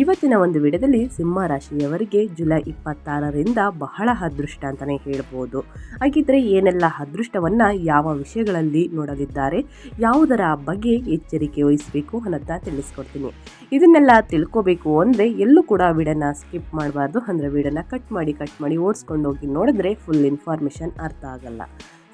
ಇವತ್ತಿನ ಒಂದು ವಿಡಿಯೋದಲ್ಲಿ ಸಿಂಹ ರಾಶಿಯವರಿಗೆ ಜುಲೈ ಇಪ್ಪತ್ತಾರರಿಂದ ಬಹಳ ಅದೃಷ್ಟ ಅಂತಲೇ ಹೇಳ್ಬೋದು. ಹಾಗಿದ್ರೆ ಏನೆಲ್ಲ ಅದೃಷ್ಟವನ್ನು ಯಾವ ವಿಷಯಗಳಲ್ಲಿ ನೋಡಲಿದ್ದಾರೆ, ಯಾವುದರ ಬಗ್ಗೆ ಎಚ್ಚರಿಕೆ ವಹಿಸಬೇಕು ಅನ್ನೋದನ್ನ ತಿಳಿಸ್ಕೊಡ್ತೀನಿ. ಇದನ್ನೆಲ್ಲ ತಿಳ್ಕೋಬೇಕು ಅಂದರೆ ಎಲ್ಲೂ ಕೂಡ ವಿಡನ್ನು ಸ್ಕಿಪ್ ಮಾಡಬಾರ್ದು. ಅಂದರೆ ವಿಡನ್ನು ಕಟ್ ಮಾಡಿ ಕಟ್ ಮಾಡಿ ಓಡಿಸ್ಕೊಂಡು ಹೋಗಿ ನೋಡಿದ್ರೆ ಫುಲ್ ಇನ್ಫಾರ್ಮೇಷನ್ ಅರ್ಥ ಆಗಲ್ಲ.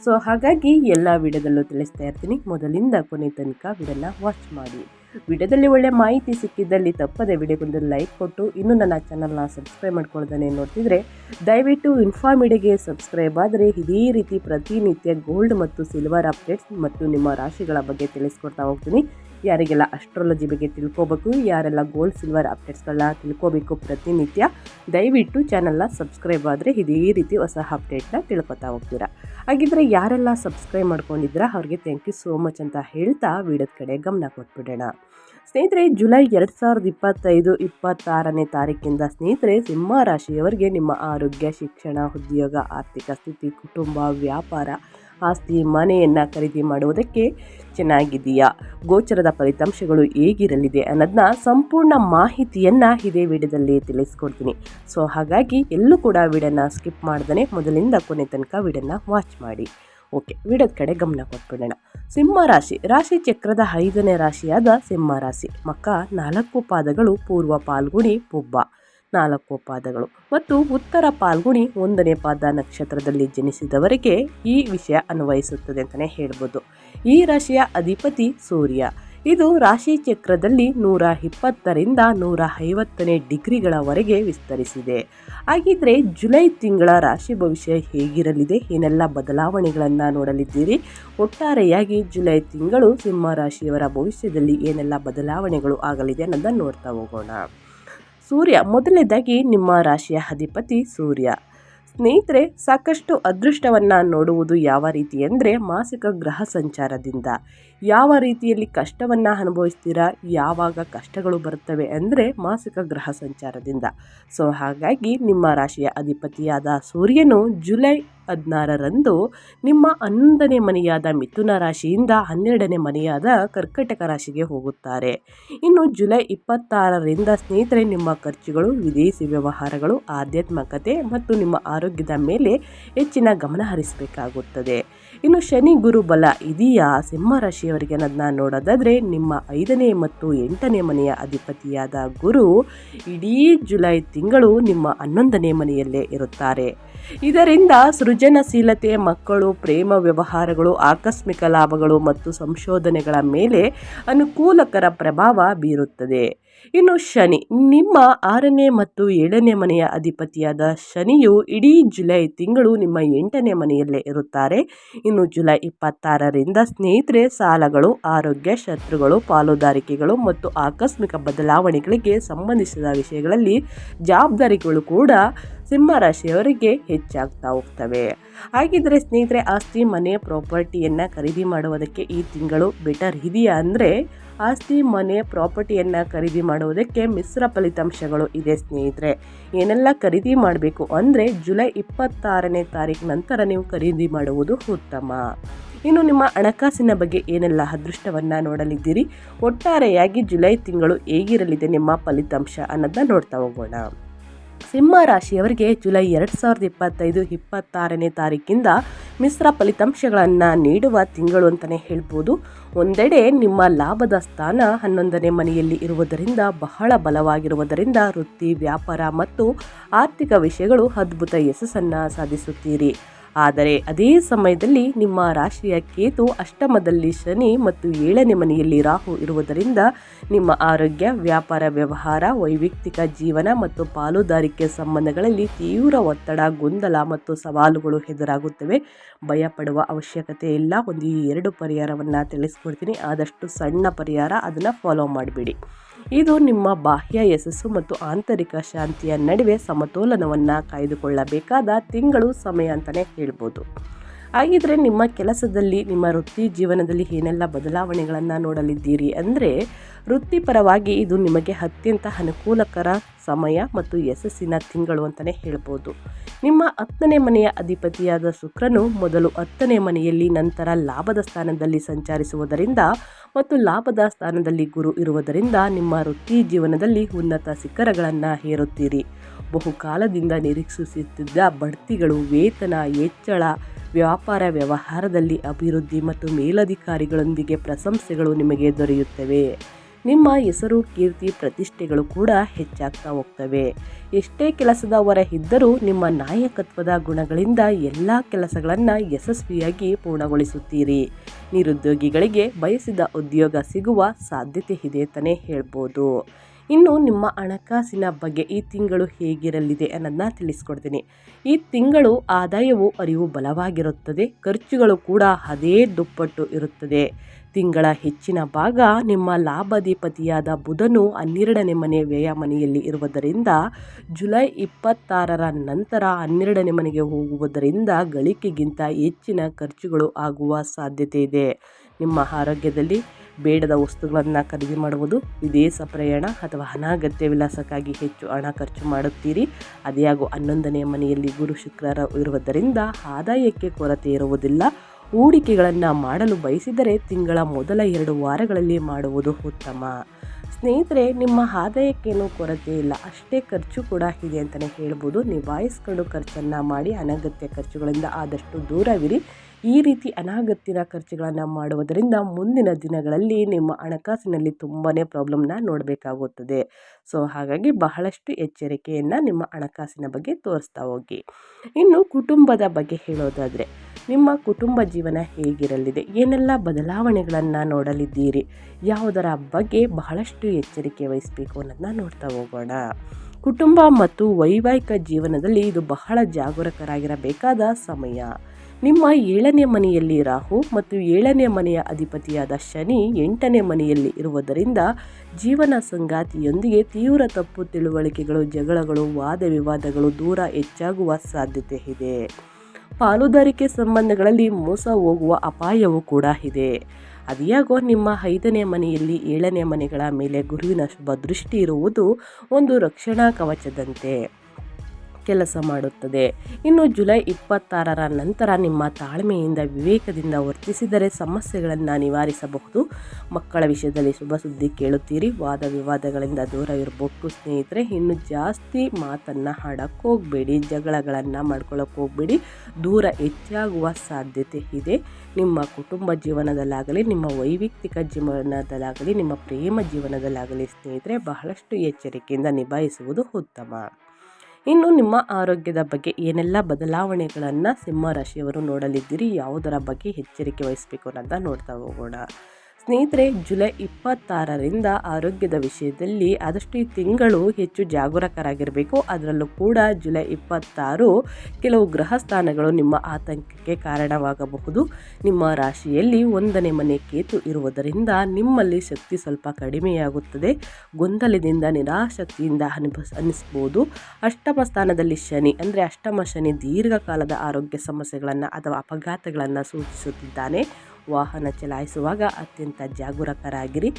ಸೊ ಹಾಗಾಗಿ ಎಲ್ಲ ವಿಡಿಯೋದಲ್ಲೂ ತಿಳಿಸ್ತಾ ಇರ್ತೀನಿ. ಮೊದಲಿಂದ ಕೊನೆ ತನಕ ವಿಡಿಯೋನ ವಾಚ್ ಮಾಡಿ. ವಿಡಿಯೋದಲ್ಲಿ ಒಳ್ಳೆ ಮಾಹಿತಿ ಸಿಕ್ಕಿದ್ದಲ್ಲಿ ತಪ್ಪದೆ ವಿಡಿಯೋಗೊಂದು ಲೈಕ್ ಕೊಟ್ಟು ಇನ್ನೂ ನನ್ನ ಚಾನಲ್ನ ಸಬ್ಸ್ಕ್ರೈಬ್ ಮಾಡ್ಕೊಳ್ದಾನೆ ನೋಡ್ತಿದ್ರೆ ದಯವಿಟ್ಟು ಇನ್ಫಾರ್ಮಿಡಿಗೆ ಸಬ್ಸ್ಕ್ರೈಬ್ ಆದರೆ ಇದೇ ರೀತಿ ಪ್ರತಿನಿತ್ಯ ಗೋಲ್ಡ್ ಮತ್ತು ಸಿಲ್ವರ್ ಅಪ್ಡೇಟ್ಸ್ ಮತ್ತು ನಿಮ್ಮ ರಾಶಿಗಳ ಬಗ್ಗೆ ತಿಳಿಸ್ಕೊಡ್ತಾ ಹೋಗ್ತೀನಿ. ಯಾರಿಗೆಲ್ಲ ಅಸ್ಟ್ರಾಲಜಿ ಬಗ್ಗೆ ತಿಳ್ಕೊಬೇಕು, ಯಾರೆಲ್ಲ ಗೋಲ್ಡ್ ಸಿಲ್ವರ್ ಅಪ್ಡೇಟ್ಸ್ಗಳನ್ನ ತಿಳ್ಕೊಬೇಕು ಪ್ರತಿನಿತ್ಯ, ದಯವಿಟ್ಟು ಚಾನಲ್ನ ಸಬ್ಸ್ಕ್ರೈಬ್ ಆದರೆ ಇದೇ ರೀತಿ ಹೊಸ ಅಪ್ಡೇಟ್ನ ತಿಳ್ಕೊತಾ ಹೋಗ್ತೀರಾ. ಹಾಗಿದ್ರೆ ಯಾರೆಲ್ಲ ಸಬ್ಸ್ಕ್ರೈಬ್ ಮಾಡ್ಕೊಂಡಿದ್ದೀರಾ, ಅವ್ರಿಗೆ ಥ್ಯಾಂಕ್ ಯು ಸೋ ಮಚ್ ಅಂತ ಹೇಳ್ತಾ ವಿಡಿಯೋದ ಕಡೆ ಗಮನ ಕೊಟ್ಬಿಡೋಣ. ಸ್ನೇಹಿತರೆ, ಜುಲೈ ಎರಡು ಸಾವಿರದ ಇಪ್ಪತ್ತೈದು, ಇಪ್ಪತ್ತಾರನೇ ತಾರೀಕಿಂದ ಸ್ನೇಹಿತರೆ, ಸಿಂಹ ರಾಶಿಯವರಿಗೆ ನಿಮ್ಮ ಆರೋಗ್ಯ, ಶಿಕ್ಷಣ, ಉದ್ಯೋಗ, ಆರ್ಥಿಕ ಸ್ಥಿತಿ, ಕುಟುಂಬ, ವ್ಯಾಪಾರ ಆಸ್ತಿ ಮನೆಯನ್ನು ಖರೀದಿ ಮಾಡುವುದಕ್ಕೆ ಚೆನ್ನಾಗಿದೆಯಾ ಗೋಚರದ ಫಲಿತಾಂಶಗಳು ಹೇಗಿರಲಿದೆ ಅನ್ನೋದನ್ನ ಸಂಪೂರ್ಣ ಮಾಹಿತಿಯನ್ನು ಇದೇ ವಿಡಿಯೋದಲ್ಲಿ ತಿಳಿಸ್ಕೊಡ್ತೀನಿ. ಸೊ ಹಾಗಾಗಿ ಎಲ್ಲೂ ಕೂಡ ವಿಡಿಯೋನ ಸ್ಕಿಪ್ ಮಾಡ್ದೇ ಮೊದಲಿಂದ ಕೊನೆ ತನಕ ವಿಡಿಯೋನ ವಾಚ್ ಮಾಡಿ. ಓಕೆ ವಿಡದ ಕಡೆ ಗಮನ ಕೊಟ್ಬಿಡೋಣ. ಸಿಂಹ ರಾಶಿ ರಾಶಿ ಚಕ್ರದ ಐದನೇ ರಾಶಿಯಾದ ಸಿಂಹ ರಾಶಿ. ಮಕ್ಕ ನಾಲ್ಕು ಪಾದಗಳು ಪೂರ್ವ ಪಾಲ್ಗುಣಿ, ಪುಬ್ಬ. ನಾಲ್ಕು ಪಾದಗಳು. ಮತ್ತು ಉತ್ತರ ಪಾಲ್ಗುಣಿ ಒಂದನೇ ಪಾದ ನಕ್ಷತ್ರದಲ್ಲಿ ಜನಿಸಿದವರಿಗೆ ಈ ವಿಷಯ ಅನ್ವಯಿಸುತ್ತದೆ ಅಂತಲೇ ಹೇಳ್ಬೋದು. ಈ ರಾಶಿಯ ಅಧಿಪತಿ ಸೂರ್ಯ. ಇದು ರಾಶಿ ಚಕ್ರದಲ್ಲಿ ನೂರ ಇಪ್ಪತ್ತರಿಂದ ನೂರ ಐವತ್ತನೇ ಡಿಗ್ರಿಗಳವರೆಗೆ ವಿಸ್ತರಿಸಿದೆ. ಹಾಗಿದ್ರೆ ಜುಲೈ ತಿಂಗಳ ರಾಶಿ ಭವಿಷ್ಯ ಹೇಗಿರಲಿದೆ? ಏನೆಲ್ಲ ಬದಲಾವಣೆಗಳನ್ನು ನೋಡಲಿದ್ದೀರಿ? ಒಟ್ಟಾರೆಯಾಗಿ ಜುಲೈ ತಿಂಗಳು ಸಿಂಹ ರಾಶಿಯವರ ಭವಿಷ್ಯದಲ್ಲಿ ಏನೆಲ್ಲ ಬದಲಾವಣೆಗಳು ಆಗಲಿದೆ ಅನ್ನೋದನ್ನು ನೋಡ್ತಾ ಹೋಗೋಣ. ಸೂರ್ಯ ಮೊದಲನೇದಾಗಿ ನಿಮ್ಮ ರಾಶಿಯ ಅಧಿಪತಿ ಸೂರ್ಯ. ಸ್ನೇಹಿತರೆ, ಸಾಕಷ್ಟು ಅದೃಷ್ಟವನ್ನು ನೋಡುವುದು ಯಾವ ರೀತಿ ಅಂದರೆ ಮಾಸಿಕ ಗ್ರಹ ಸಂಚಾರದಿಂದ. ಯಾವ ರೀತಿಯಲ್ಲಿ ಕಷ್ಟವನ್ನು ಅನುಭವಿಸ್ತೀರಾ, ಯಾವಾಗ ಕಷ್ಟಗಳು ಬರುತ್ತವೆ ಅಂದರೆ ಮಾಸಿಕ ಗ್ರಹ ಸಂಚಾರದಿಂದ. ಸೊ, ಹಾಗಾಗಿ ನಿಮ್ಮ ರಾಶಿಯ ಅಧಿಪತಿಯಾದ ಸೂರ್ಯನು ಜುಲೈ ಹದಿನಾರರಂದು ನಿಮ್ಮ ಹನ್ನೊಂದನೇ ಮನೆಯಾದ ಮಿಥುನ ರಾಶಿಯಿಂದ ಹನ್ನೆರಡನೇ ಮನೆಯಾದ ಕರ್ಕಟಕ ರಾಶಿಗೆ ಹೋಗುತ್ತಾರೆ. ಇನ್ನು ಜುಲೈ ಇಪ್ಪತ್ತಾರರಿಂದ ಸ್ನೇಹಿತರೆ, ನಿಮ್ಮ ಖರ್ಚುಗಳು, ವಿದೇಶಿ ವ್ಯವಹಾರಗಳು, ಆಧ್ಯಾತ್ಮಕತೆ ಮತ್ತು ನಿಮ್ಮ ಆರೋಗ್ಯದ ಮೇಲೆ ಹೆಚ್ಚಿನ ಗಮನ ಹರಿಸಬೇಕಾಗುತ್ತದೆ. ಇನ್ನು ಶನಿ ಗುರು ಬಲ ಇದೆಯಾ? ಸಿಂಹ ರಾಶಿಯವರಿಗೆ ಅನ್ನೋದನ್ನ ನೋಡೋದಾದರೆ, ನಿಮ್ಮ ಐದನೇ ಮತ್ತು ಎಂಟನೇ ಮನೆಯ ಅಧಿಪತಿಯಾದ ಗುರು ಇಡೀ ಜುಲೈ ತಿಂಗಳು ನಿಮ್ಮ ಹನ್ನೊಂದನೇ ಮನೆಯಲ್ಲೇ ಇರುತ್ತಾರೆ. ಇದರಿಂದ ಸೃಜನಶೀಲತೆ ಮಕ್ಕಳು ಪ್ರೇಮ ವ್ಯವಹಾರಗಳು ಆಕಸ್ಮಿಕ ಲಾಭಗಳು ಮತ್ತು ಸಂಶೋಧನೆಗಳ ಮೇಲೆ ಅನುಕೂಲಕರ ಪ್ರಭಾವ ಬೀರುತ್ತದೆ. ಇನ್ನು ಶನಿ. ನಿಮ್ಮ ಆರನೇ ಮತ್ತು ಏಳನೇ ಮನೆಯ ಅಧಿಪತಿಯಾದ ಶನಿಯು ಇಡೀ ಜುಲೈ ತಿಂಗಳು ನಿಮ್ಮ ಎಂಟನೇ ಮನೆಯಲ್ಲೇ ಇರುತ್ತಾರೆ. ಇನ್ನು ಜುಲೈ ಇಪ್ಪತ್ತಾರರಿಂದ ಸ್ನೇಹಿತರೆ, ಸಾಲಗಳು, ಆರೋಗ್ಯ, ಶತ್ರುಗಳು, ಪಾಲುದಾರಿಕೆಗಳು ಮತ್ತು ಆಕಸ್ಮಿಕ ಬದಲಾವಣೆಗಳಿಗೆ ಸಂಬಂಧಿಸಿದ ವಿಷಯಗಳಲ್ಲಿ ಜವಾಬ್ದಾರಿಗಳು ಕೂಡ ಸಿಂಹರಾಶಿಯವರಿಗೆ ಹೆಚ್ಚಾಗ್ತಾ ಹೋಗ್ತವೆ. ಹಾಗಿದ್ರೆ ಸ್ನೇಹಿತರೆ, ಆಸ್ತಿ, ಮನೆ, ಪ್ರಾಪರ್ಟಿಯನ್ನು ಖರೀದಿ ಮಾಡುವುದಕ್ಕೆ ಈ ತಿಂಗಳು ಬೆಟರ್ ಇದೆಯಾ ಅಂದರೆ ಆಸ್ತಿ, ಮನೆ, ಪ್ರಾಪರ್ಟಿಯನ್ನು ಖರೀದಿ ಮಾಡುವುದಕ್ಕೆ ಮಿಶ್ರ ಫಲಿತಾಂಶಗಳು ಇದೆ ಸ್ನೇಹಿತರೆ. ಏನೆಲ್ಲ ಖರೀದಿ ಮಾಡಬೇಕು ಅಂದರೆ ಜುಲೈ ಇಪ್ಪತ್ತಾರನೇ ತಾರೀಕು ನಂತರ ನೀವು ಖರೀದಿ ಮಾಡುವುದು ಉತ್ತಮ. ಇನ್ನು ನಿಮ್ಮ ಹಣಕಾಸಿನ ಬಗ್ಗೆ ಏನೆಲ್ಲ ಅದೃಷ್ಟವನ್ನು ನೋಡಲಿದ್ದೀರಿ? ಒಟ್ಟಾರೆಯಾಗಿ ಜುಲೈ ತಿಂಗಳು ಹೇಗಿರಲಿದೆ ನಿಮ್ಮ ಫಲಿತಾಂಶ ಅನ್ನೋದನ್ನ ನೋಡ್ತಾ ಹೋಗೋಣ. ಸಿಂಹ ರಾಶಿಯವರಿಗೆ ಜುಲೈ ಎರಡು ಸಾವಿರದ ಇಪ್ಪತ್ತೈದು ಇಪ್ಪತ್ತಾರನೇ ತಾರೀಕಿಂದ ಮಿಶ್ರ ಫಲಿತಾಂಶಗಳನ್ನು ನೀಡುವ ತಿಂಗಳು ಅಂತಲೇ ಹೇಳ್ಬೋದು. ಒಂದೆಡೆ ನಿಮ್ಮ ಲಾಭದ ಸ್ಥಾನ ಹನ್ನೊಂದನೇ ಮನೆಯಲ್ಲಿ ಇರುವುದರಿಂದ, ಬಹಳ ಬಲವಾಗಿರುವುದರಿಂದ ವೃತ್ತಿ, ವ್ಯಾಪಾರ ಮತ್ತು ಆರ್ಥಿಕ ವಿಷಯಗಳು ಅದ್ಭುತ ಯಶಸ್ಸನ್ನು ಸಾಧಿಸುತ್ತೀರಿ. ಆದರೆ ಅದೇ ಸಮಯದಲ್ಲಿ ನಿಮ್ಮ ರಾಶಿಯ ಕೇತು ಅಷ್ಟಮದಲ್ಲಿ ಶನಿ ಮತ್ತು ಏಳನೇ ಮನೆಯಲ್ಲಿ ರಾಹು ಇರುವುದರಿಂದ ನಿಮ್ಮ ಆರೋಗ್ಯ, ವ್ಯಾಪಾರ ವ್ಯವಹಾರ, ವೈಯಕ್ತಿಕ ಜೀವನ ಮತ್ತು ಪಾಲುದಾರಿಕೆ ಸಂಬಂಧಗಳಲ್ಲಿ ತೀವ್ರ ಒತ್ತಡ, ಗೊಂದಲ ಮತ್ತು ಸವಾಲುಗಳು ಎದುರಾಗುತ್ತವೆ. ಭಯಪಡುವ ಅವಶ್ಯಕತೆ ಇಲ್ಲ. ಒಂದು ಎರಡು ಪರಿಹಾರವನ್ನು ತಿಳಿಸ್ಕೊಡ್ತೀನಿ. ಆದಷ್ಟು ಸಣ್ಣ ಪರಿಹಾರ ಅದನ್ನು ಫಾಲೋ ಮಾಡಿಬಿಡಿ. ಇದು ನಿಮ್ಮ ಬಾಹ್ಯ ಯಶಸ್ಸು ಮತ್ತು ಆಂತರಿಕ ಶಾಂತಿಯ ನಡುವೆ ಸಮತೋಲನವನ್ನು ಕಾಯ್ದುಕೊಳ್ಳಬೇಕಾದ ತಿಂಗಳು ಸಮಯ ಅಂತಲೇ ಹೇಳ್ಬೋದು. ಹಾಗಿದ್ರೆ ನಿಮ್ಮ ಕೆಲಸದಲ್ಲಿ, ನಿಮ್ಮ ವೃತ್ತಿ ಜೀವನದಲ್ಲಿ ಏನೆಲ್ಲ ಬದಲಾವಣೆಗಳನ್ನು ನೋಡಲಿದ್ದೀರಿ ಅಂದರೆ, ವೃತ್ತಿಪರವಾಗಿ ಇದು ನಿಮಗೆ ಅತ್ಯಂತ ಅನುಕೂಲಕರ ಸಮಯ ಮತ್ತು ಯಶಸ್ಸಿನ ತಿಂಗಳು ಅಂತಲೇ ಹೇಳ್ಬೋದು. ನಿಮ್ಮ ಹತ್ತನೇ ಮನೆಯ ಅಧಿಪತಿಯಾದ ಶುಕ್ರನು ಮೊದಲು ಹತ್ತನೇ ಮನೆಯಲ್ಲಿ ನಂತರ ಲಾಭದ ಸ್ಥಾನದಲ್ಲಿ ಸಂಚರಿಸುವುದರಿಂದ ಮತ್ತು ಲಾಭದ ಸ್ಥಾನದಲ್ಲಿ ಗುರು ಇರುವುದರಿಂದ ನಿಮ್ಮ ವೃತ್ತಿ ಜೀವನದಲ್ಲಿ ಉನ್ನತ ಶಿಖರಗಳನ್ನು ಹೇರುತ್ತೀರಿ ಬಹುಕಾಲದಿಂದ ನಿರೀಕ್ಷಿಸುತ್ತಿದ್ದ ಬಡ್ತಿಗಳು, ವೇತನ, ಹೆಚ್ಚಳ ವ್ಯಾಪಾರ ವ್ಯವಹಾರದಲ್ಲಿ ಅಭಿವೃದ್ಧಿ ಮತ್ತು ಮೇಲಧಿಕಾರಿಗಳೊಂದಿಗೆ ಪ್ರಶಂಸೆಗಳು ನಿಮಗೆ ದೊರೆಯುತ್ತವೆ. ನಿಮ್ಮ ಹೆಸರು, ಕೀರ್ತಿ, ಪ್ರತಿಷ್ಠೆಗಳು ಕೂಡ ಹೆಚ್ಚಾಗ್ತಾ ಹೋಗ್ತವೆ. ಎಷ್ಟೇ ಕೆಲಸದ ಇದ್ದರೂ ನಿಮ್ಮ ನಾಯಕತ್ವದ ಗುಣಗಳಿಂದ ಎಲ್ಲ ಕೆಲಸಗಳನ್ನು ಯಶಸ್ವಿಯಾಗಿ ಪೂರ್ಣಗೊಳಿಸುತ್ತೀರಿ. ನಿರುದ್ಯೋಗಿಗಳಿಗೆ ಬಯಸಿದ ಉದ್ಯೋಗ ಸಿಗುವ ಸಾಧ್ಯತೆ ಇದೆ ತಾನೇ ಹೇಳ್ಬೋದು. ಇನ್ನು ನಿಮ್ಮ ಹಣಕಾಸಿನ ಬಗ್ಗೆ ಈ ತಿಂಗಳು ಹೇಗಿರಲಿದೆ ಅನ್ನೋದನ್ನ ತಿಳಿಸ್ಕೊಡ್ತೀನಿ. ಈ ತಿಂಗಳು ಆದಾಯವು ಅರಿವು ಬಲವಾಗಿರುತ್ತದೆ, ಖರ್ಚುಗಳು ಕೂಡ ಅದೇ ದುಪ್ಪಟ್ಟು ಇರುತ್ತದೆ. ತಿಂಗಳ ಹೆಚ್ಚಿನ ಭಾಗ ನಿಮ್ಮ ಲಾಭಾಧಿಪತಿಯಾದ ಬುಧನು ಹನ್ನೆರಡನೇ ಮನೆ ವ್ಯಯ ಮನೆಯಲ್ಲಿ ಇರುವುದರಿಂದ, ಜುಲೈ ಇಪ್ಪತ್ತಾರರ ನಂತರ ಹನ್ನೆರಡನೇ ಮನೆಗೆ ಹೋಗುವುದರಿಂದ ಗಳಿಕೆಗಿಂತ ಹೆಚ್ಚಿನ ಖರ್ಚುಗಳು ಆಗುವ ಸಾಧ್ಯತೆ ಇದೆ. ನಿಮ್ಮ ಆರೋಗ್ಯದಲ್ಲಿ ಬೇಡದ ವಸ್ತುಗಳನ್ನು ಖರೀದಿ ಮಾಡುವುದು ವಿದೇಶ ಪ್ರಯಾಣ ಅಥವಾ ಅನಾಗತ್ಯ ವಿಲಾಸಕ್ಕಾಗಿ ಹೆಚ್ಚು ಹಣ ಖರ್ಚು ಮಾಡುತ್ತೀರಿ. ಅದೇ ಹಾಗೂ ಹನ್ನೊಂದನೇ ಮನೆಯಲ್ಲಿ ಗುರು ಶುಕ್ರರ ಇರುವುದರಿಂದ ಆದಾಯಕ್ಕೆ ಕೊರತೆ ಇರುವುದಿಲ್ಲ. ಹೂಡಿಕೆಗಳನ್ನು ಮಾಡಲು ಬಯಸಿದರೆ ತಿಂಗಳ ಮೊದಲ ಎರಡು ವಾರಗಳಲ್ಲಿ ಮಾಡುವುದು ಉತ್ತಮ. ಸ್ನೇಹಿತರೆ, ನಿಮ್ಮ ಆದಾಯಕ್ಕೇನು ಕೊರತೆ ಇಲ್ಲ. ಅಷ್ಟೇ ಖರ್ಚು ಕೂಡ ಇದೆ ಅಂತಲೇ ಹೇಳ್ಬೋದು. ನಿಭಾಯಿಸ್ಕೊಂಡು ಖರ್ಚನ್ನು ಮಾಡಿ ಅನಗತ್ಯ ಖರ್ಚುಗಳಿಂದ ಆದಷ್ಟು ದೂರವಿರಿ. ಈ ರೀತಿ ಅನಾಗತ್ಯದ ಖರ್ಚುಗಳನ್ನು ಮಾಡುವುದರಿಂದ ಮುಂದಿನ ದಿನಗಳಲ್ಲಿ ನಿಮ್ಮ ಹಣಕಾಸಿನಲ್ಲಿ ತುಂಬಾ ಪ್ರಾಬ್ಲಮ್ನ ನೋಡಬೇಕಾಗುತ್ತದೆ. ಸೊ, ಹಾಗಾಗಿ ಬಹಳಷ್ಟು ಎಚ್ಚರಿಕೆಯನ್ನು ನಿಮ್ಮ ಹಣಕಾಸಿನ ಬಗ್ಗೆ ತೋರಿಸ್ತಾ ಹೋಗಿ. ಇನ್ನು ಕುಟುಂಬದ ಬಗ್ಗೆ ಹೇಳೋದಾದರೆ, ನಿಮ್ಮ ಕುಟುಂಬ ಜೀವನ ಹೇಗಿರಲಿದೆ? ಏನೆಲ್ಲ ಬದಲಾವಣೆಗಳನ್ನು ನೋಡಲಿದ್ದೀರಿ? ಯಾವುದರ ಬಗ್ಗೆ ಬಹಳಷ್ಟು ಎಚ್ಚರಿಕೆ ವಹಿಸಬೇಕು ಅನ್ನೋದನ್ನ ನೋಡ್ತಾ ಹೋಗೋಣ. ಕುಟುಂಬ ಮತ್ತು ವೈವಾಹಿಕ ಜೀವನದಲ್ಲಿ ಇದು ಬಹಳ ಜಾಗರೂಕರಾಗಿರಬೇಕಾದ ಸಮಯ. ನಿಮ್ಮ ಏಳನೇ ಮನೆಯಲ್ಲಿ ರಾಹು ಮತ್ತು ಏಳನೇ ಮನೆಯ ಅಧಿಪತಿಯಾದ ಶನಿ ಎಂಟನೇ ಮನೆಯಲ್ಲಿ ಇರುವುದರಿಂದ ಜೀವನ ಸಂಗಾತಿಯೊಂದಿಗೆ ತೀವ್ರ ತಪ್ಪು ತಿಳುವಳಿಕೆಗಳು, ಜಗಳಗಳು, ವಾದ ವಿವಾದಗಳು ದೂರ ಹೆಚ್ಚಾಗುವ ಸಾಧ್ಯತೆ ಇದೆ. ಪಾಲುದಾರಿಕೆ ಸಂಬಂಧಗಳಲ್ಲಿ ಮೋಸ ಹೋಗುವ ಅಪಾಯವೂ ಕೂಡ ಇದೆ. ಅದಿಯಾಗೋ ನಿಮ್ಮ ಐದನೇ ಮನೆಯಲ್ಲಿ ಏಳನೇ ಮನೆಗಳ ಮೇಲೆ ಗುರುವಿನ ಶುಭ ದೃಷ್ಟಿ ಇರುವುದು ಒಂದು ರಕ್ಷಣಾ ಕವಚದಂತೆ. ಕೆಲಸ ಮಾಡುತ್ತದೆ. ಇನ್ನು ಜುಲೈ ಇಪ್ಪತ್ತಾರರ ನಂತರ ನಿಮ್ಮ ತಾಳ್ಮೆಯಿಂದ ವಿವೇಕದಿಂದ ವರ್ತಿಸಿದರೆ ಸಮಸ್ಯೆಗಳನ್ನು ನಿವಾರಿಸಬಹುದು. ಮಕ್ಕಳ ವಿಷಯದಲ್ಲಿ ಶುಭ ಸುದ್ದಿ ಕೇಳುತ್ತೀರಿ. ವಾದ ವಿವಾದಗಳಿಂದ ದೂರ ಇರಬೇಕು ಸ್ನೇಹಿತರೆ. ಇನ್ನು ಜಾಸ್ತಿ ಮಾತನ್ನು ಹಾಡಕ್ಕೆ ಹೋಗಬೇಡಿ. ಜಗಳಗಳನ್ನು ಮಾಡ್ಕೊಳ್ಳೋಕೆ ಹೋಗಬೇಡಿ. ದೂರ ಹೆಚ್ಚಾಗುವ ಸಾಧ್ಯತೆ ಇದೆ. ನಿಮ್ಮ ಕುಟುಂಬ ಜೀವನದಲ್ಲಾಗಲಿ, ನಿಮ್ಮ ವೈಯಕ್ತಿಕ ಜೀವನದಲ್ಲಾಗಲಿ, ನಿಮ್ಮ ಪ್ರೇಮ ಜೀವನದಲ್ಲಾಗಲಿ ಸ್ನೇಹಿತರೆ, ಬಹಳಷ್ಟು ಎಚ್ಚರಿಕೆಯಿಂದ ನಿಭಾಯಿಸುವುದು ಉತ್ತಮ. ಇನ್ನು ನಿಮ್ಮ ಆರೋಗ್ಯದ ಬಗ್ಗೆ ಏನೆಲ್ಲ ಬದಲಾವಣೆಗಳನ್ನು ಸಿಂಹ ರಾಶಿಯವರು ನೋಡಲಿದ್ದೀರಿ, ಯಾವುದರ ಬಗ್ಗೆ ಎಚ್ಚರಿಕೆ ವಹಿಸಬೇಕು ಅನ್ನೋದನ್ನ ನೋಡ್ತಾ ಹೋಗೋಣ. ಸ್ನೇಹಿತರೆ, ಜುಲೈ ಇಪ್ಪತ್ತಾರರಿಂದ ಆರೋಗ್ಯದ ವಿಷಯದಲ್ಲಿ ಆದಷ್ಟು ಈ ತಿಂಗಳು ಹೆಚ್ಚು ಜಾಗರೂಕರಾಗಿರಬೇಕು. ಅದರಲ್ಲೂ ಕೂಡ ಜುಲೈ ಇಪ್ಪತ್ತಾರು ಕೆಲವು ಗ್ರಹ ಸ್ಥಾನಗಳು ನಿಮ್ಮ ಆತಂಕಕ್ಕೆ ಕಾರಣವಾಗಬಹುದು. ನಿಮ್ಮ ರಾಶಿಯಲ್ಲಿ ಒಂದನೇ ಮನೆ ಕೇತು ಇರುವುದರಿಂದ ನಿಮ್ಮಲ್ಲಿ ಶಕ್ತಿ ಸ್ವಲ್ಪ ಕಡಿಮೆಯಾಗುತ್ತದೆ. ಗೊಂದಲದಿಂದ ನಿರಾಶಕ್ತಿಯಿಂದ ಅನುಭ ಅನ್ನಿಸ್ಬೋದು ಅಷ್ಟಮ ಸ್ಥಾನದಲ್ಲಿ ಶನಿ ಅಂದರೆ ಅಷ್ಟಮ ಶನಿ ದೀರ್ಘಕಾಲದ ಆರೋಗ್ಯ ಸಮಸ್ಯೆಗಳನ್ನು ಅಥವಾ ಅಪಘಾತಗಳನ್ನು ಸೂಚಿಸುತ್ತಿದ್ದಾನೆ. ವಾಹನ ಚಲಾಯಿಸುವಾಗ ಅತ್ಯಂತ ಜಾಗರೂಕರಾಗಿರಿ.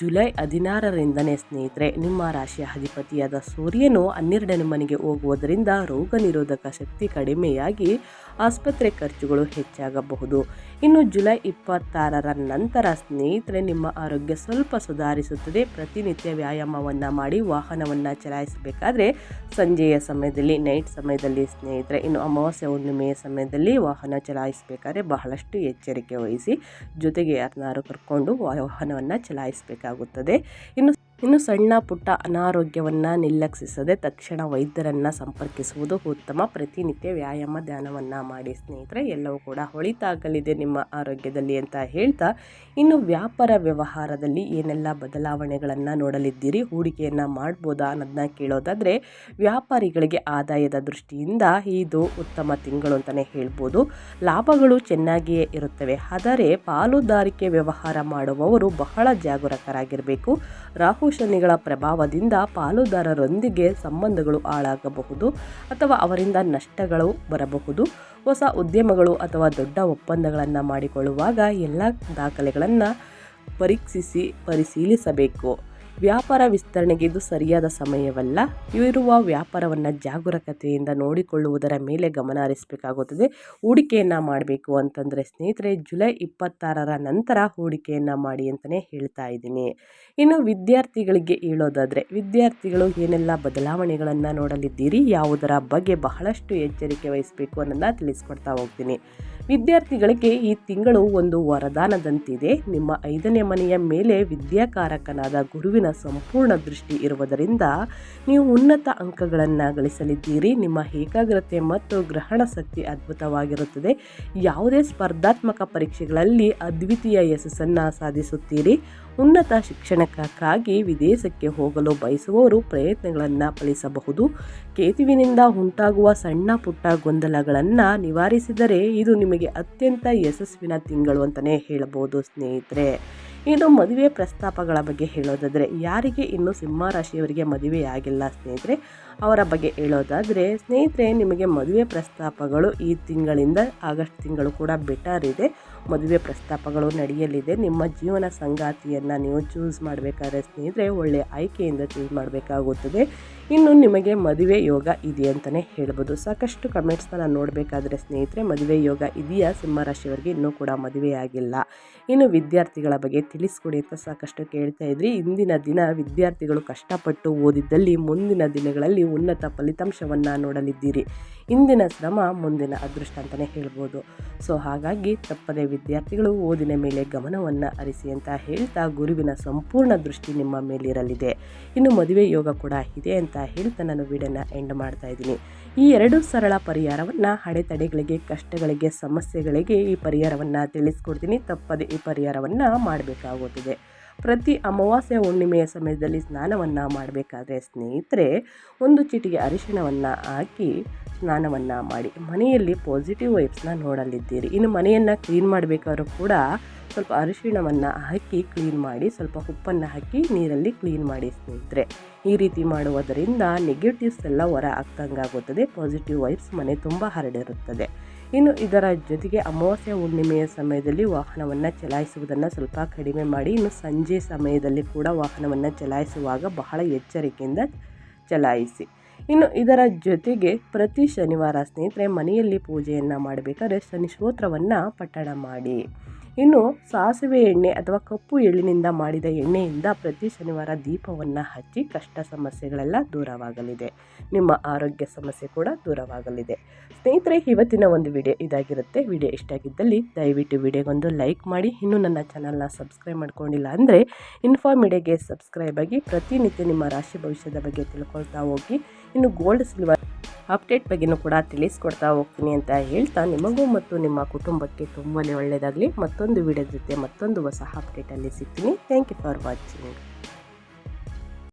ಜುಲೈ ಹದಿನಾರರಿಂದನೇ ಸ್ನೇಹಿತರೆ, ನಿಮ್ಮ ರಾಶಿಯ ಅಧಿಪತಿಯಾದ ಸೂರ್ಯನು ಹನ್ನೆರಡನೇ ಮನೆಗೆ ಹೋಗುವುದರಿಂದ ರೋಗ ನಿರೋಧಕ ಶಕ್ತಿ ಕಡಿಮೆಯಾಗಿ ಆಸ್ಪತ್ರೆ ಖರ್ಚುಗಳು ಹೆಚ್ಚಾಗಬಹುದು. ಇನ್ನು ಜುಲೈ ಇಪ್ಪತ್ತಾರರ ನಂತರ ಸ್ನೇಹಿತರೆ, ನಿಮ್ಮ ಆರೋಗ್ಯ ಸ್ವಲ್ಪ ಸುಧಾರಿಸುತ್ತದೆ. ಪ್ರತಿನಿತ್ಯ ವ್ಯಾಯಾಮವನ್ನು ಮಾಡಿ ವಾಹನವನ್ನು ಚಲಾಯಿಸಬೇಕಾದ್ರೆ ಸಂಜೆಯ ಸಮಯದಲ್ಲಿ, ನೈಟ್ ಸಮಯದಲ್ಲಿ ಸ್ನೇಹಿತರೆ, ಇನ್ನು ಅಮಾವಾಸ್ಯ, ಹುಣ್ಣಿಮೆಯ ಸಮಯದಲ್ಲಿ ವಾಹನ ಚಲಾಯಿಸಬೇಕಾದ್ರೆ ಬಹಳಷ್ಟು ಎಚ್ಚರಿಕೆ ವಹಿಸಿ ಜೊತೆಗೆ ಯಾರನ್ನಾರು ಕರ್ಕೊಂಡು ವಾಹನವನ್ನು ಚಲಾಯಿಸಬೇಕಾಗುತ್ತದೆ. ಇನ್ನು ಇನ್ನು ಸಣ್ಣ ಪುಟ್ಟ ಅನಾರೋಗ್ಯವನ್ನು ನಿರ್ಲಕ್ಷಿಸದೆ ತಕ್ಷಣ ವೈದ್ಯರನ್ನು ಸಂಪರ್ಕಿಸುವುದು ಉತ್ತಮ. ಪ್ರತಿನಿತ್ಯ ವ್ಯಾಯಾಮ, ಧ್ಯಾನವನ್ನು ಮಾಡಿ ಸ್ನೇಹಿತರೆ, ಎಲ್ಲವೂ ಕೂಡ ಹೊಳಿತಾಗಲಿದೆ ನಿಮ್ಮ ಆರೋಗ್ಯದಲ್ಲಿ ಅಂತ ಹೇಳ್ತಾ, ಇನ್ನು ವ್ಯಾಪಾರ ವ್ಯವಹಾರದಲ್ಲಿ ಏನೆಲ್ಲ ಬದಲಾವಣೆಗಳನ್ನು ನೋಡಲಿದ್ದೀರಿ, ಹೂಡಿಕೆಯನ್ನು ಮಾಡ್ಬೋದಾ ಅನ್ನೋದನ್ನ ಕೇಳೋದಾದರೆ, ವ್ಯಾಪಾರಿಗಳಿಗೆ ಆದಾಯದ ದೃಷ್ಟಿಯಿಂದ ಇದು ಉತ್ತಮ ತಿಂಗಳು ಅಂತಲೇ ಹೇಳ್ಬೋದು. ಲಾಭಗಳು ಚೆನ್ನಾಗಿಯೇ ಇರುತ್ತವೆ, ಆದರೆ ಪಾಲುದಾರಿಕೆ ವ್ಯವಹಾರ ಮಾಡುವವರು ಬಹಳ ಜಾಗರೂಕರಾಗಿರಬೇಕು. ರಾಹು ರಾಹು ಶನಿಗಳ ಪ್ರಭಾವದಿಂದ ಪಾಲುದಾರರೊಂದಿಗೆ ಸಂಬಂಧಗಳು ಹಾಳಾಗಬಹುದು ಅಥವಾ ಅವರಿಂದ ನಷ್ಟಗಳು ಬರಬಹುದು. ಹೊಸ ಉದ್ಯಮಗಳು ಅಥವಾ ದೊಡ್ಡ ಒಪ್ಪಂದಗಳನ್ನು ಮಾಡಿಕೊಳ್ಳುವಾಗ ಎಲ್ಲ ದಾಖಲೆಗಳನ್ನು ಪರೀಕ್ಷಿಸಿ ಪರಿಶೀಲಿಸಬೇಕು. ವ್ಯಾಪಾರ ವಿಸ್ತರಣೆಗೆ ಇದು ಸರಿಯಾದ ಸಮಯವಲ್ಲ. ಇರುವ ವ್ಯಾಪಾರವನ್ನು ಜಾಗರೂಕತೆಯಿಂದ ನೋಡಿಕೊಳ್ಳುವುದರ ಮೇಲೆ ಗಮನ ಹರಿಸಬೇಕಾಗುತ್ತದೆ. ಹೂಡಿಕೆಯನ್ನು ಮಾಡಬೇಕು ಅಂತಂದರೆ ಸ್ನೇಹಿತರೆ, ಜುಲೈ ಇಪ್ಪತ್ತಾರರ ನಂತರ ಹೂಡಿಕೆಯನ್ನು ಮಾಡಿ ಅಂತಲೇ ಹೇಳ್ತಾ ಇದ್ದೀನಿ. ಇನ್ನು ವಿದ್ಯಾರ್ಥಿಗಳಿಗೆ ಹೇಳೋದಾದರೆ, ವಿದ್ಯಾರ್ಥಿಗಳು ಏನೆಲ್ಲ ಬದಲಾವಣೆಗಳನ್ನು ನೋಡಲಿದ್ದೀರಿ, ಯಾವುದರ ಬಗ್ಗೆ ಬಹಳಷ್ಟು ಎಚ್ಚರಿಕೆ ವಹಿಸಬೇಕು ಅನ್ನೋದನ್ನ ತಿಳಿಸ್ಕೊಡ್ತಾ ಹೋಗ್ತೀನಿ. ವಿದ್ಯಾರ್ಥಿಗಳಿಗೆ ಈ ತಿಂಗಳು ಒಂದು ವರದಾನದಂತಿದೆ. ನಿಮ್ಮ ಐದನೇ ಮನೆಯ ಮೇಲೆ ವಿದ್ಯಾಕಾರಕನಾದ ಗುರುವಿನ ಸಂಪೂರ್ಣ ದೃಷ್ಟಿ ಇರುವುದರಿಂದ ನೀವು ಉನ್ನತ ಅಂಕಗಳನ್ನು ಗಳಿಸಲಿದ್ದೀರಿ ನಿಮ್ಮ ಏಕಾಗ್ರತೆ ಮತ್ತು ಗ್ರಹಣ ಶಕ್ತಿ ಅದ್ಭುತವಾಗಿರುತ್ತದೆ. ಯಾವುದೇ ಸ್ಪರ್ಧಾತ್ಮಕ ಪರೀಕ್ಷೆಗಳಲ್ಲಿ ಅದ್ವಿತೀಯ ಯಶಸ್ಸನ್ನು ಸಾಧಿಸುತ್ತೀರಿ. ಉನ್ನತ ಶಿಕ್ಷಣಕ್ಕಾಗಿ ವಿದೇಶಕ್ಕೆ ಹೋಗಲು ಬಯಸುವವರು ಪ್ರಯತ್ನಗಳನ್ನು ಫಲಿಸಬಹುದು. ಕೇತುವಿನಿಂದ ಉಂಟಾಗುವ ಸಣ್ಣ ಪುಟ್ಟ ಗೊಂದಲಗಳನ್ನು ನಿವಾರಿಸಿದರೆ ಇದು ನಿಮಗೆ ಅತ್ಯಂತ ಯಶಸ್ವಿನ ತಿಂಗಳು ಅಂತಲೇ ಹೇಳಬಹುದು ಸ್ನೇಹಿತರೆ. ಇನ್ನು ಮದುವೆ ಪ್ರಸ್ತಾಪಗಳ ಬಗ್ಗೆ ಹೇಳೋದಾದರೆ, ಯಾರಿಗೆ ಇನ್ನು ಸಿಂಹ ರಾಶಿಯವರಿಗೆ ಮದುವೆ ಆಗಿಲ್ಲ ಸ್ನೇಹಿತರೆ. ಅವರ ಬಗ್ಗೆ ಹೇಳೋದಾದರೆ, ಸ್ನೇಹಿತರೆ, ನಿಮಗೆ ಮದುವೆ ಪ್ರಸ್ತಾಪಗಳು ಈ ತಿಂಗಳಿಂದ ಆಗಸ್ಟ್ ತಿಂಗಳು ಕೂಡ ಬೆಟರ್ ಇದೆ. ಮದುವೆ ಪ್ರಸ್ತಾಪಗಳು ನಡೆಯಲಿದೆ. ನಿಮ್ಮ ಜೀವನ ಸಂಗಾತಿಯನ್ನು ನೀವು ಚೂಸ್ ಮಾಡಬೇಕಾದ್ರೆ ಸ್ನೇಹಿತರೆ ಒಳ್ಳೆಯ ಆಯ್ಕೆಯಿಂದ ಚೂಸ್ ಮಾಡಬೇಕಾಗುತ್ತದೆ. ಇನ್ನು ನಿಮಗೆ ಮದುವೆ ಯೋಗ ಇದೆ ಅಂತಲೇ ಹೇಳ್ಬೋದು. ಸಾಕಷ್ಟು ಕಮೆಂಟ್ಸ್ನ ನಾನು ನೋಡಬೇಕಾದ್ರೆ ಸ್ನೇಹಿತರೆ, ಮದುವೆ ಯೋಗ ಇದೆಯಾ? ಸಿಂಹರಾಶಿಯವರಿಗೆ ಇನ್ನೂ ಕೂಡ ಮದುವೆಯಾಗಿಲ್ಲ ಇನ್ನು ವಿದ್ಯಾರ್ಥಿಗಳ ಬಗ್ಗೆ ತಿಳಿಸ್ಕೊಡಿ ಅಂತ ಸಾಕಷ್ಟು ಕೇಳ್ತಾ ಇದ್ರಿ. ಇಂದಿನ ದಿನ ವಿದ್ಯಾರ್ಥಿಗಳು ಕಷ್ಟಪಟ್ಟು ಓದಿದ್ದಲ್ಲಿ ಮುಂದಿನ ದಿನಗಳಲ್ಲಿ ಉನ್ನತ ಫಲಿತಾಂಶವನ್ನು ನೋಡಲಿದ್ದೀರಿ. ಇಂದಿನ ಶ್ರಮ ಮುಂದಿನ ಅದೃಷ್ಟ ಅಂತಲೇ ಹೇಳ್ಬೋದು. ಸೊ ಹಾಗಾಗಿ ತಪ್ಪದೆ ವಿದ್ಯಾರ್ಥಿಗಳು ಓದಿನ ಮೇಲೆ ಗಮನವನ್ನು ಅರಿಸಿ ಅಂತ ಹೇಳ್ತಾ ಗುರುವಿನ ಸಂಪೂರ್ಣ ದೃಷ್ಟಿ ನಿಮ್ಮ ಮೇಲಿರಲಿದೆ. ಇನ್ನು ಮದುವೆ ಯೋಗ ಕೂಡ ಇದೆ ಅಂತ ಹೇಳ್ತಾ ನಾನು ವಿಡಿಯೋನ ಎಂಡ್ ಮಾಡ್ತಾ ಇದ್ದೀನಿ. ಈ ಎರಡು ಸರಳ ಪರಿಹಾರವನ್ನು ಹಡೆತಡೆಗಳಿಗೆ ಕಷ್ಟಗಳಿಗೆ, ಸಮಸ್ಯೆಗಳಿಗೆ ಈ ಪರಿಹಾರವನ್ನು ತಿಳಿಸ್ಕೊಡ್ತೀನಿ. ತಪ್ಪದೆ ಈ ಪರಿಹಾರವನ್ನು ಮಾಡಬೇಕಾಗುತ್ತದೆ. ಪ್ರತಿ ಅಮಾವಾಸ್ಯ ಹುಣ್ಣಿಮೆಯ ಸಮಯದಲ್ಲಿ ಸ್ನಾನವನ್ನು ಮಾಡಬೇಕಾದ್ರೆ ಸ್ನೇಹಿತರೆ, ಒಂದು ಚಿಟಿಗೆ ಅರಿಶಿಣವನ್ನು ಹಾಕಿ ಸ್ನಾನವನ್ನು ಮಾಡಿ. ಮನೆಯಲ್ಲಿ ಪಾಸಿಟಿವ್ ವೈಬ್ಸ್ನ ನೋಡಲಿದ್ದೀರಿ. ಇನ್ನು ಮನೆಯನ್ನು ಕ್ಲೀನ್ ಮಾಡಬೇಕಾದ್ರೂ ಕೂಡ ಸ್ವಲ್ಪ ಅರಿಶಿಣವನ್ನು ಹಾಕಿ ಕ್ಲೀನ್ ಮಾಡಿ, ಸ್ವಲ್ಪ ಉಪ್ಪನ್ನು ಹಾಕಿ ನೀರಲ್ಲಿ ಕ್ಲೀನ್ ಮಾಡಿ ಸ್ನೇಹಿತರೆ. ಈ ರೀತಿ ಮಾಡುವುದರಿಂದ ನೆಗೆಟಿವ್ಸ್ ಎಲ್ಲ ಹೊರ ಆಗ್ತಂಗಾಗುತ್ತದೆ. ಪಾಸಿಟಿವ್ ವೈಬ್ಸ್ ಮನೆ ತುಂಬ ಹರಡಿರುತ್ತದೆ. ಇನ್ನು ಇದರ ಜೊತೆಗೆ ಅಮಾವಾಸ್ಯ ಹುಣ್ಣಿಮೆಯ ಸಮಯದಲ್ಲಿ ವಾಹನವನ್ನು ಚಲಾಯಿಸುವುದನ್ನು ಸ್ವಲ್ಪ ಕಡಿಮೆ ಮಾಡಿ, ಇನ್ನು ಸಂಜೆ ಸಮಯದಲ್ಲಿ ಕೂಡ ವಾಹನವನ್ನು ಚಲಾಯಿಸುವಾಗ ಬಹಳ ಎಚ್ಚರಿಕೆಯಿಂದ ಚಲಾಯಿಸಿ. ಇನ್ನು ಇದರ ಜೊತೆಗೆ ಪ್ರತಿ ಶನಿವಾರ ಸ್ನೇಹಿತರೆ ಮನೆಯಲ್ಲಿ ಪೂಜೆಯನ್ನು ಮಾಡಬೇಕಾದ್ರೆ ಶನಿ ಸ್ತೋತ್ರವನ್ನು ಪಠಣ ಮಾಡಿ. ಇನ್ನು ಸಾಸಿವೆ ಎಣ್ಣೆ ಅಥವಾ ಕಪ್ಪು ಎಳ್ಳಿನಿಂದ ಮಾಡಿದ ಎಣ್ಣೆಯಿಂದ ಪ್ರತಿ ಶನಿವಾರ ದೀಪವನ್ನು ಹಚ್ಚಿ ಕಷ್ಟ ಸಮಸ್ಯೆಗಳೆಲ್ಲ ದೂರವಾಗಲಿದೆ. ನಿಮ್ಮ ಆರೋಗ್ಯ ಸಮಸ್ಯೆ ಕೂಡ ದೂರವಾಗಲಿದೆ. ಸ್ನೇಹಿತರೆ, ಇವತ್ತಿನ ಒಂದು ವಿಡಿಯೋ ಇದಾಗಿರುತ್ತೆ. ವಿಡಿಯೋ ಇಷ್ಟ ಆಗಿದ್ದಲ್ಲಿ ದಯವಿಟ್ಟು ವಿಡಿಯೋಗೊಂದು ಲೈಕ್ ಮಾಡಿ. ಇನ್ನೂ ನನ್ನ ಚಾನಲ್ನ ಸಬ್ಸ್ಕ್ರೈಬ್ ಮಾಡ್ಕೊಂಡಿಲ್ಲ ಅಂದರೆ ಇನ್ಫಾರ್ಮಿಡಿಯಾಗೆ ಸಬ್ಸ್ಕ್ರೈಬ್ ಆಗಿ ಪ್ರತಿನಿತ್ಯ ನಿಮ್ಮ ರಾಶಿ ಭವಿಷ್ಯದ ಬಗ್ಗೆ ತಿಳ್ಕೊಳ್ತಾ ಹೋಗಿ. ಇನ್ನು ಗೋಲ್ಡ್ ಸಿಲ್ವರ್ ಅಪ್ಡೇಟ್ ಬಗ್ಗೆಯೂ ಕೂಡ ತಿಳಿಸ್ಕೊಡ್ತಾ ಹೋಗ್ತೀನಿ ಅಂತ ಹೇಳ್ತಾ ನಿಮಗೂ ಮತ್ತು ನಿಮ್ಮ ಕುಟುಂಬಕ್ಕೆ ತುಂಬಾ ಒಳ್ಳೆಯದಾಗಲಿ ಮತ್ತೊಂದು ವಿಡಿಯೋ ಜೊತೆ ಮತ್ತೊಂದು ಹೊಸ ಅಪ್ಡೇಟಲ್ಲಿ ಸಿಗ್ತೀನಿ. Thank you for watching